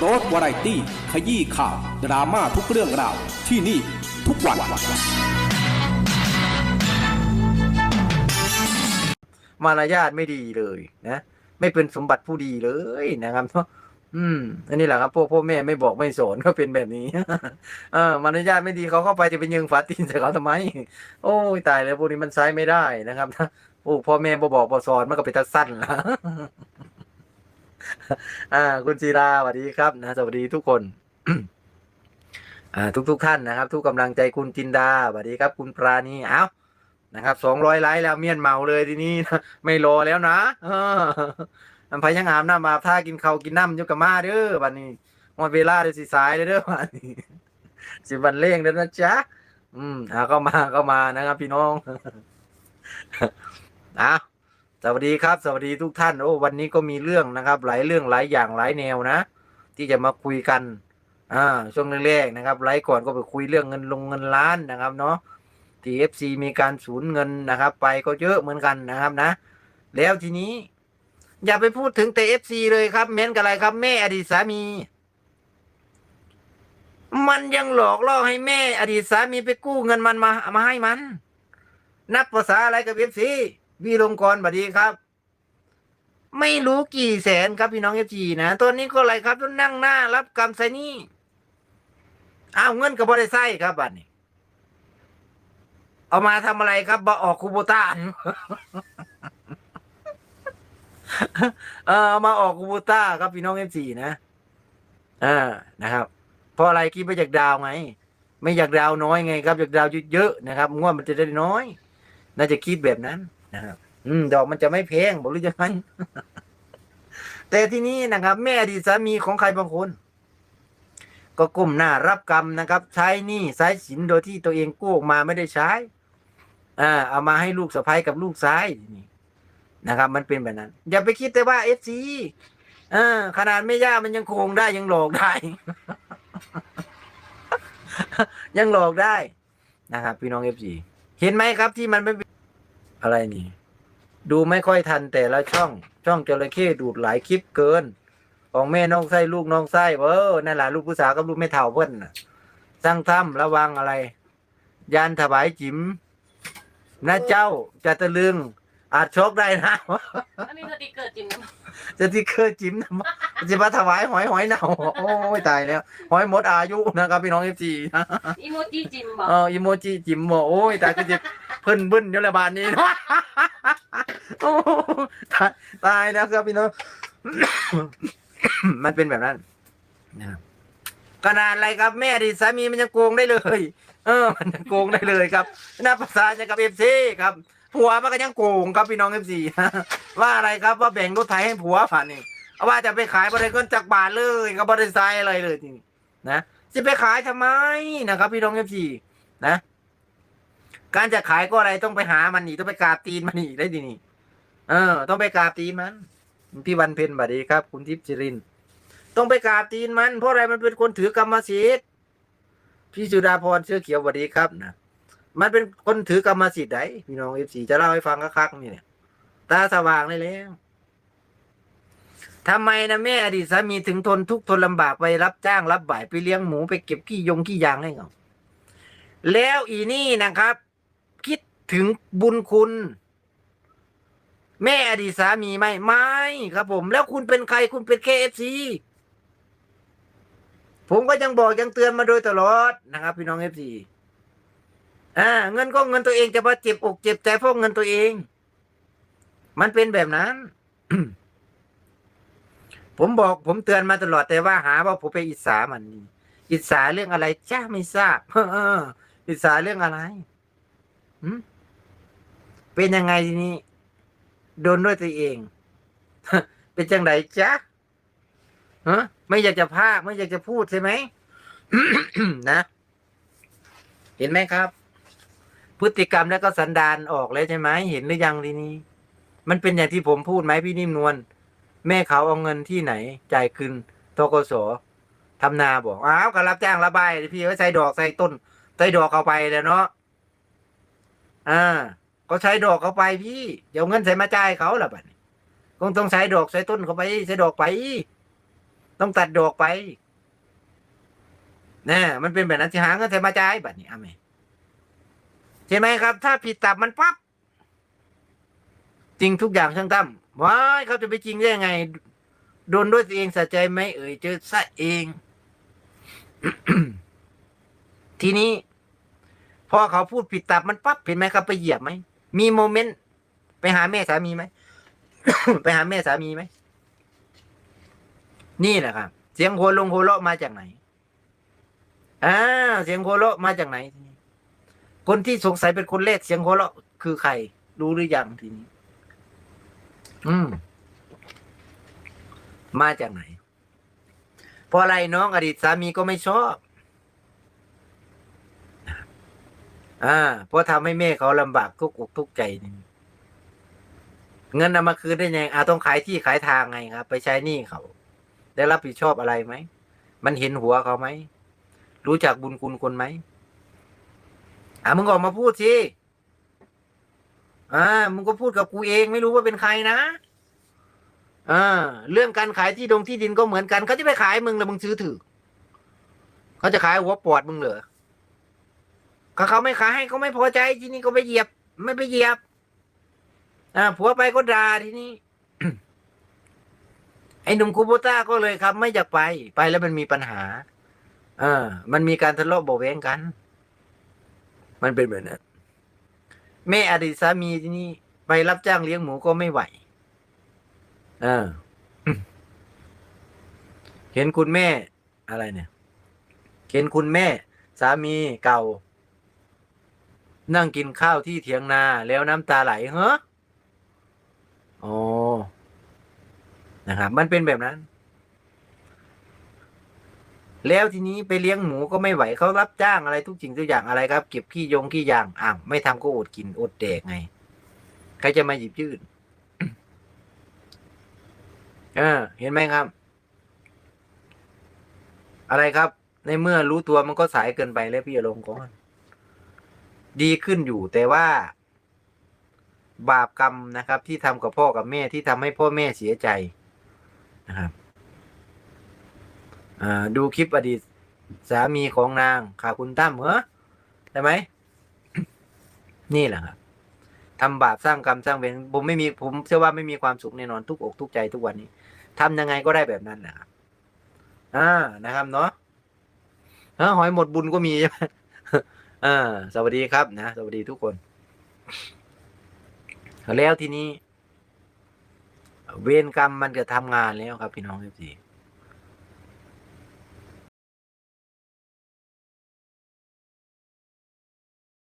โรสวาไรตี้ ขยี้ข่าว ดราม่าทุกเรื่องราว ที่นี่ทุกวัน มารยาทไม่ดีเลยนะ ไม่เป็นสมบัติผู้ดีเลยนะครับเนาะอืม อันนี้แหละครับพวกพ่อแม่ไม่บอกไม่สอนก็เป็นแบบนี้ เออมารยาทไม่ดีเขาเข้าไปจะเป็นยิงฝาตีนใส่เขาทำไม โอ้ยตายแล้วพวกนี้มันใช้ไม่ได้นะครับนะโอ้พ่อแม่บอบอกบอสอนมันก็เป็นทัสั้นละ อ่า คุณจีราสวัสดีครับนะสวัสดีทุกคนอ่าทุกทุกท่านนะครับ ทุกกำลังใจคุณจินดาสวัสดีครับ คุณปราณีเอ้านะครับสองร้อยไลค์แล้วเมียนเมาเลยทีนี้นะไม่รอแล้วนะอันพยังอามน้ำมาท่ากินเขากินน้ำอยกกมาเด้อบัดนี้หมดเวลาเดี๋ยสิสายเด้อเด้อบัดนี้สิบันเร่งเด้อนะจ๊ะอืมอ่าก็มาก็มานะครับพี่น้องอะ สวัสดีครับ สวัสดีทุกท่าน โอ้วันนี้ก็มีเรื่องนะครับ หลายเรื่องหลายอย่างหลายแนวนะ ที่จะมาคุยกันอ่าช่วงแรกๆนะครับไลฟ์ก่อนก็ไปคุยเรื่องเงินลงเงินล้านนะครับเนาะที่ FC มีการสูญเงินนะครับ ไปก็เยอะเหมือนกันนะครับนะ แล้วทีนี้ อย่าไปพูดถึงแต่ FC เลยครับ เม้นกับอะไรครับ แม่อดีตสามี มันยังหลอกล่อให้แม่ อดีตสามีไปกู้เงินมันมามาให้มัน นับภาษาอะไรกับ FC วีลงกรบัดดีครับ ไม่รู้กี่แสนครับพี่น้อง FC นะตอนนี้ก็อะไรครับต้องนั่งหน้ารับกรรมใส่หนี่อ้าวเงินกับบริไซครับบัดนี้ เอามาทำอะไรครับบอออกคูโบต้าเออเอามาออกคูโบต้าครับพี่น้องเอฟซีนะอ่านะครับ เพราะอะไรคิดไม่อยากดาวไง ไม่อยากดาวน้อยไงครับอยากดาวเยอะๆนะครับงวดมันจะได้น้อย น่าจะคิดแบบนั้น นะครับอืม ดอกมันจะไม่แพงบอกรือยังไงแต่ที่นี้นะครับ แม่อดีตสามีของใครบางคน ก็ก้มหน้ารับกรรมนะครับ ใช้หนี้ใช้สินโดยที่ตัวเองกู้ออกมาไม่ได้ใช้ อ่า เอามาให้ลูกสะใภ้กับลูกซ้ายนี่นะครับ มันเป็นแบบนั้น อย่าไปคิดแต่ว่าเอฟซีอ่าขนาดไม่ย่ามันยังโกงได้ยังหลอกได้ ยังหลอกได้นะครับ พี่น้องเอฟซีเห็นไหมครับที่มันไม่เป็น อะไรนี่ ดูไม่ค่อยทันแต่ละช่อง ช่องจระเข้ดูดหลายคลิปเกิน ของแม่น้องไส้ลูกน้องไส้เออนั่นแหละลูกผู้สาวกับลูกแม่เฒ่าเพิ่นน่ะสร้างถ้ำระวังอะไร ยานถวายจิ๋มนะเจ้าจะตะลึง อาจโชคได้นะอันนี้สติกเกอร์จริงนะจะที่เคยจิ๋มนะจะมาถวายหอยหอยเน่าโอ้ยตายแล้วหอยหมดอายุนะครับพี่น้องเอฟจีอีโมจิจิมบอกเอออีโมจิจิ๋มบอกโอ้ยตายก็จะ เพิ่นบึ้นเดี๋ยวละบาทนี้โอ้ตายตายแล้วครับพี่น้องมันเป็นแบบนั้นนะครับขนาดอะไรครับแม่ดีตสามีมันยังโกงได้เลย เออ มันยังโกงได้เลยครับน่าภาษาจะกับเอฟซีครับผัวมันก็ยังโกงครับพี่น้องเอฟซีว่าอะไรครับว่าแบ่งรถไถให้ผัวผ่านนี่เอาว่าจะไปขายบริเงินจากบาทเลยก็บบริษัทอะไรเลยทีนี้นะจะไปขายทำไมนะครับ พี่น้องเอฟซีนะ การจะขายก็อะไรต้องไปหามันนี่ต้องไปกราบตีนมันนี่ได้ดีนี่เออ ต้องไปกราบตีนมันพี่วันเพ็ญบัดดีครับ คุณทิพย์จิริน ต้องไปกราบตีนมัน เพราะอะไรมันเป็นคนถือกรรมสิทธิ์พี่สุดาพรเสื้อเขียวบัดดีครับนะมันเป็นคนถือกรรมสิทธิ์ไหนพี่น้องเอฟซีจะเล่าให้ฟังคักๆนี่เนี่ยตาสว่างเลยแล้วทำไมนะแม่อดีตสามีถึงทนทุกข์ทนลำบากไปรับจ้างรับบ่ายไปเลี้ยงหมูไปเก็บขี้ยงขี้ยางให้เขาแล้วอีนี่นะครับ ถึงบุญคุณ แม่อดีตสามีไหมไม่ครับผม แล้วคุณเป็นใครคุณเป็นเคเอฟซีผมก็ยังบอกยังเตือนมาโดยตลอดนะครับ พี่น้องเอฟซีอ่า เงินก็เงินตัวเองจะมาเจ็บอกเจ็บใจเพราะเงินตัวเอง มันเป็นแบบนั้น ผมบอกผมเตือนมาตลอดแต่ว่าหาว่าผมไปอิจฉามันนี่อิจฉาเรื่องอะไรจ้าไม่ทราบอิจฉาเรื่องอะไรหืม เป็นยังไงทีนี้ โดนด้วยตัวเอง เป็นจังไดจ๊ะฮะไม่อยากจะพากไม่อยากจะพูดใช่ไหมนะ เห็นไหมครับ พฤติกรรมแล้วก็สันดานออกแล้วใช่ไหมเห็นหรือยังทีนี้ มันเป็นอย่างที่ผมพูดไหมพี่นิ่มนวลแม่เขาเอาเงินที่ไหน จ่ายคืนทกสทำนาบอกอ้าวก็รับจ้างระบายพี่ก็ใส่ดอกใส่ต้น ใส่ดอกเข้าไปแล้วเนาะอ่า ก็ใช้ดอกเขาไปพี่เดี๋ยวเงินใส่มาจ่ายเขาละบัดนี้คงต้องใช้ดอกใส่ต้นเขาไปใส่ดอกไป ต้องตัดดอกไปนะมันเป็นแบบนั้นจะหาเงินใส่มาจ่ายแบบนี้อาไหมใช่ไหมครับ ถ้าผิดตับมันปั๊บจริงทุกอย่างช่างตั้มว้ายเขาจะไปจริงได้ยังไงโดนด้วยตัวเองสะใจไหมเอ่ยเจอซะเอง ทีนี้พอเขาพูดผิดตับมันปั๊บเห็นไหมครับไปเหยียบไหม มีโมเมนต์ไปหาแม่สามีไหม ไปหาแม่สามีไหม นี่แหละครับ เสียงโหลงโหเลาะมาจากไหนอ่าเสียงโหเลาะมาจากไหน คนที่สงสัยเป็นคนแรกเสียงโหเลาะคือใคร รู้หรือยังทีนี้ อืม มาจากไหน เพราะอะไรน้องอดีตสามีก็ไม่ชอบ อ่าเพราะทำให้แม่เขาลำบากทุกอกทุกใจนี่เงินนำมาคืนได้ยังไงอาต้องขายที่ขายทางไงครับ ไปใช้หนี้เขา ได้รับผิดชอบอะไรไหม มันเห็นหัวเขาไหม รู้จักบุญคุณคนไหมอะมึงออกมาพูดสิอ่ามึงก็พูดกับกูเองไม่รู้ว่าเป็นใครนะอ่าเรื่องการขายที่ดงที่ดินก็เหมือนกันเขาจะไปขายมึงแล้วมึงซื้อถือเขาจะขายหัวปอดมึงเหรอ ก็เขาไม่ขายให้เขาไม่พอใจทีนี้ก็ไปเหยียบ ไม่ไปเหยียบ อ่าผัวไปก็ด่าทีนี้ไอ้หนุ่มคูโบต้าก็เลยครับ ไม่อยากไปไปแล้วมันมีปัญหา เออ มันมีการทะเลาะเบาแวงกัน มันเป็นแบบนั้นแม่อดีตสามีที่นี่ไปรับจ้างเลี้ยงหมูก็ไม่ไหว เออ เห็นคุณแม่อะไรเนี่ย เห็นคุณแม่ สามีเก่า นั่งกินข้าวที่เถียงนาแล้วน้ำตาไหลเฮ้ออ๋อนะครับ มันเป็นแบบนั้น แล้วทีนี้ไปเลี้ยงหมูก็ไม่ไหวเขารับจ้างอะไรทุกสิ่งทุกอย่างอะไรครับ เก็บขี้ยงขี้ยางอะไม่ทำก็อดกินอดแดกไง ใครจะมาหยิบยื่นเออเห็นไหมครับ อะไรครับ ในเมื่อรู้ตัวมันก็สายเกินไปแล้วพี่อลงก่อน ดีขึ้นอยู่แต่ว่า บาปกรรมนะครับ ที่ทำกับพ่อกับแม่ที่ทำให้พ่อแม่เสียใจนะครับดูคลิปอดีตสามีของนางขาคุณตั้มเหรอใช่ไหมนี่แหละครับทำบาปสร้างกรรมสร้างเวรผมไม่มีผมเชื่อว่าไม่มีความสุขแน่นอนทุกอกทุกใจทุกวันนี้ทำยังไงก็ได้แบบนั้นนะครับอ่านะครับเนาะหอยหมดบุญก็มีใช่ไหม อ่า สวัสดีครับนะ สวัสดีทุกคน แล้วทีนี้ เวรกรรมมันจะทำงานแล้วครับพี่น้องทุกที